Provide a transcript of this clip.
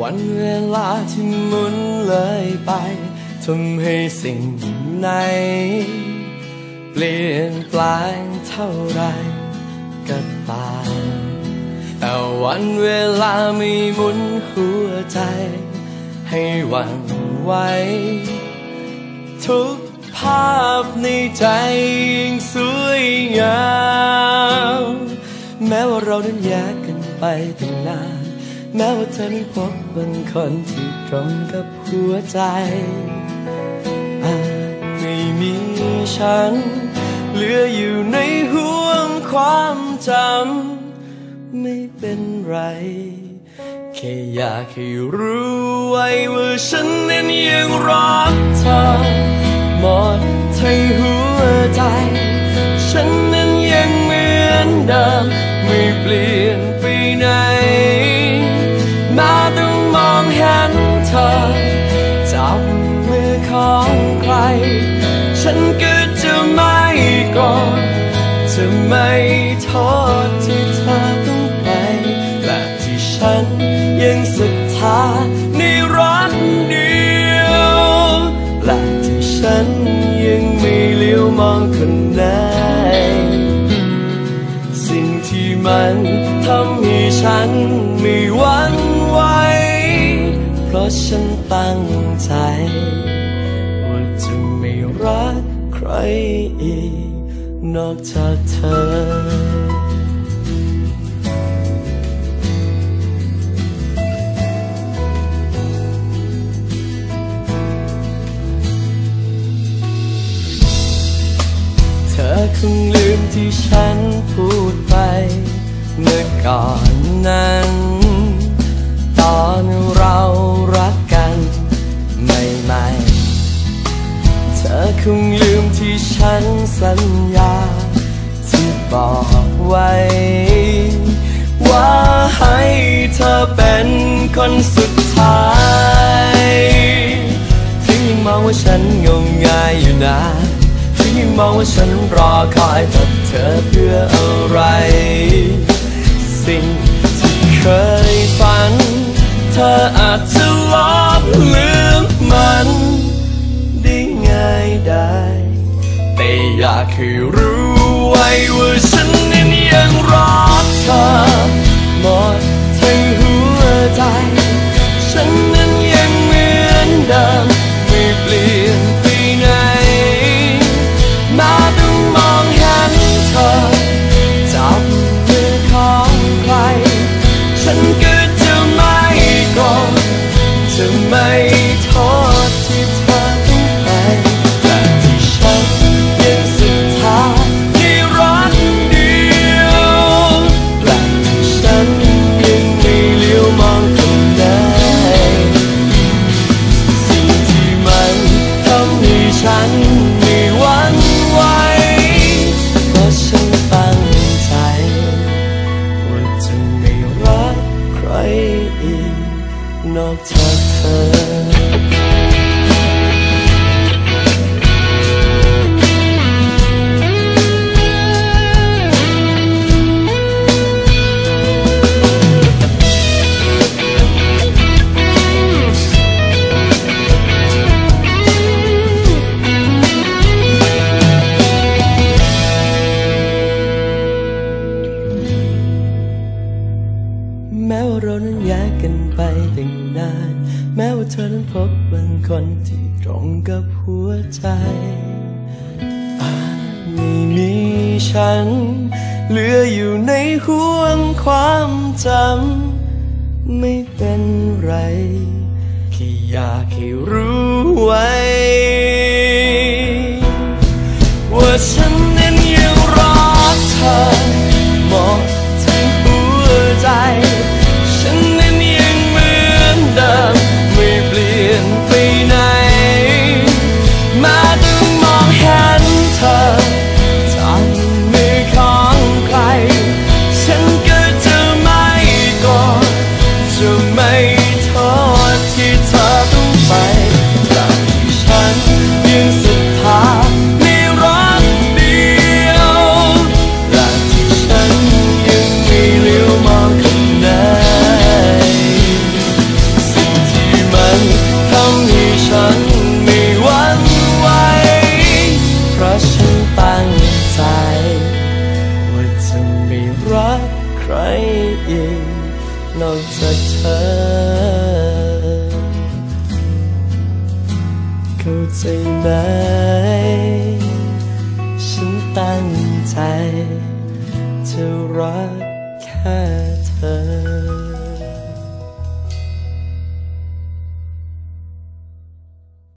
วันเวลาที่หมุนเลยไปทำให้สิ่งไหน เปลี่ยนแปลงเท่าไรก็ตามแต่วันเวลาไม่หมุนหัวใจ ให้หวั่นไหวทุกภาพในใจยังสวยงาม แม้ว่าเรานั้นแยกกันไปตั้งนาน แม้ว่าเธอนั้นพบบางคนที่ตรงกับหัวใจอาจไม่มีฉัน เหลืออยู่ในห่วงความจำ ไม่เป็นไร แค่อยากให้รู้ไว้ว่าฉันนั้นยังรักเธอ หมดทั้งหัวใจ ฉันนั้นยังเหมือนเดิมไม่เปลี่ยน ก็จะไม่กรธจะไม่โทษที่เธอต้องไปและที่ฉันยังศรัทธาในรักเดียวและที่ฉันยังไม่เลี้ยวมองคนไหนสิ่งที่มันทำให้ฉันไม่หวั่นไหวเพราะฉันตั้งใจ อีก นอกจากเธอเธอคงลืมที่ฉันพูดไป เมื่อก่อนนั้น ตอนเรารักกันใหม่ๆเธอคงลืม ฉันสัญญาที่บอกไว้ ว่าให้เธอเป็นคนสุดท้ายถึงยังมองว่าฉันงมงายอยู่นานถึงยังมองว่าฉันรอคอยแต่เธอเพื่ออะไร สิ่งที่เคย ให้รู้ไว้ว่าฉันนั้นยังรักเธอหมดทั้งหัวใจ ฉันนั้นยังเหมือนเดิมไม่เปลี่ยนไปไหนม้ต้องมองเห็นเธอจับมือของใคร ฉันก็จะไม่โกรธจะไม่ เรานั้นแยกกันไปตั้งนาน แม้ว่าเธอนั้นพบบางคนที่ตรงกับหัวใจอาจไม่มีฉัน เหลืออยู่ในห่วงความจำ ไม่เป็นไร แค่อยากให้รู้ อีกนอกจากเธอ เข้าใจไหม ฉันตั้งใจ จะรักแค่เธอ